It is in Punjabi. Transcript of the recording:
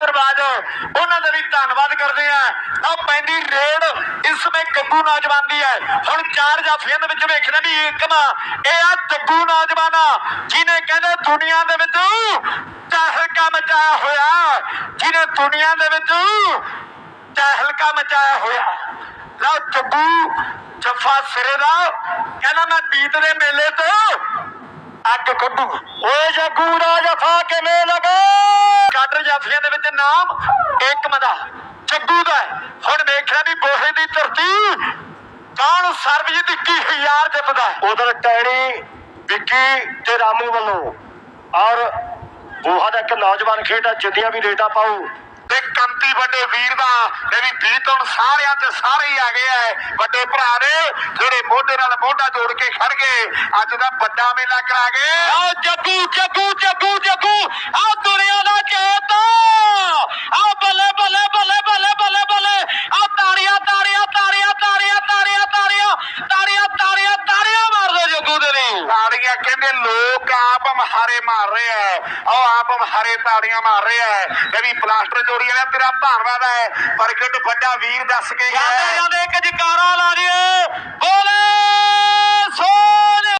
ਦਰਬਾਜ ਉਹਨਾਂ ਦਾ ਵੀ ਧੰਨਵਾਦ ਕਰਦੇ ਆ ਆ ਪੈਂਦੀ ਰੇਡ ਇਸ ਸਮੇਂ ਗੱਗੂ ਨੌਜਵਾਨ ਦੀ ਹੈ। ਹੁਣ ਚਾਰ ਜਾਫੀਆਂ ਦੇ ਵਿੱਚ ਵੇਖਣਾ ਵੀ ਇੱਕ ਨਾ ਇਹ ਆ ਗੱਗੂ ਨੌਜਵਾਨਾ ਜਿਹਨੇ ਕਹਿੰਦੇ ਦੁਨੀਆ ਦੇ ਵਿੱਚ ਤਹਿਲਕਾ ਮਚਾਇਆ ਹੋਇਆ। ਜਿਹਨੇ ਦੁਨੀਆ ਦੇ ਵਿੱਚ ਤਹਿਲਕਾ ਮਚਾਇਆ ਹੋਇਆ। ਲਓ ਜੱਗੂ ਜੱਫਾ ਸਿਰੇ ਦਾ, ਕਹਿੰਦਾ ਮੈਂ ਬੀਤ ਦੇ ਮੇਲੇ ਤੋਂ ਅੱਗ ਕੱਢੂ ਓਏ ਜੱਗੂ ਦਾ ਜਫਾ ਕਿਵੇਂ ਲਗਾ ਕਾਡਰ ਜਾਫੀਆਂ ਦੇ ਵਿੱਚ ਨਾਮ ਏਕਮ ਦਾ ਜੱਗੂ ਦਾ। ਹੁਣ ਵੇਖਿਆ ਵੀ ਬੋਹੇ ਦੀ ਧਰਤੀ ਕੌਣ ਸਰਬਜੀਤ 21000 ਜਿੱਤਦਾ ਹੈ। ਉਧਰ ਟੈਣੀ ਵਿੱਕੀ ਤੇ ਰਾਮੂ ਵੱਲੋਂ। ਔਰ ਬੂਹਾ ਦਾ ਇੱਕ ਨੌਜਵਾਨ ਖੇਡਾ ਜਿੱਦੀਆਂ ਵੀ ਰੇਡਾ ਪਾਉ ਤੇ ਕੰਤੀ ਵੱਡੇ ਵੀਰ ਦਾ ਮੇਰੀ ਵੀ ਹੁਣ ਸਾਰਿਆਂ ਤੇ ਸਾਰੇ ਹੀ ਆ ਗਏ ਐ। ਵੱਡੇ ਭਰਾ ਨੇ, ਜਿਹੜੇ ਮੋਢੇ ਨਾਲ ਮੋਢਾ ਜੋੜ ਕੇ ਖੜ ਗਏ। ਅੱਜ ਦਾ ਵੱਡਾ ਮੇਲਾ ਕਰਾ ਗਏ ਆ ਜੱਗੂ ਜੱਗੂ! ਤਾੜੀਆਂ ਕਹਿੰਦੇ ਲੋਕ ਆਪ ਮਹਾਰੇ ਮਾਰ ਰਹੇ ਐ। ਉਹ ਆਪ ਮਹਾਰੇ ਤਾੜੀਆਂ ਮਾਰ ਰਹੇ ਤੇ ਵੀ ਪਲਾਸਟਰ ਜੋੜੀ ਵਾਲਾ ਤੇਰਾ ਧੰਨਵਾਦ ਹੈ ਪ੍ਰਗਟ ਵੱਡਾ ਵੀਰ ਦੱਸ ਕੇ ਗਿਆ ਜਾਂਦੇ ਜਾਂਦੇ ਇੱਕ ਜਕਾਰਾ ਲਾ ਦਿਓ।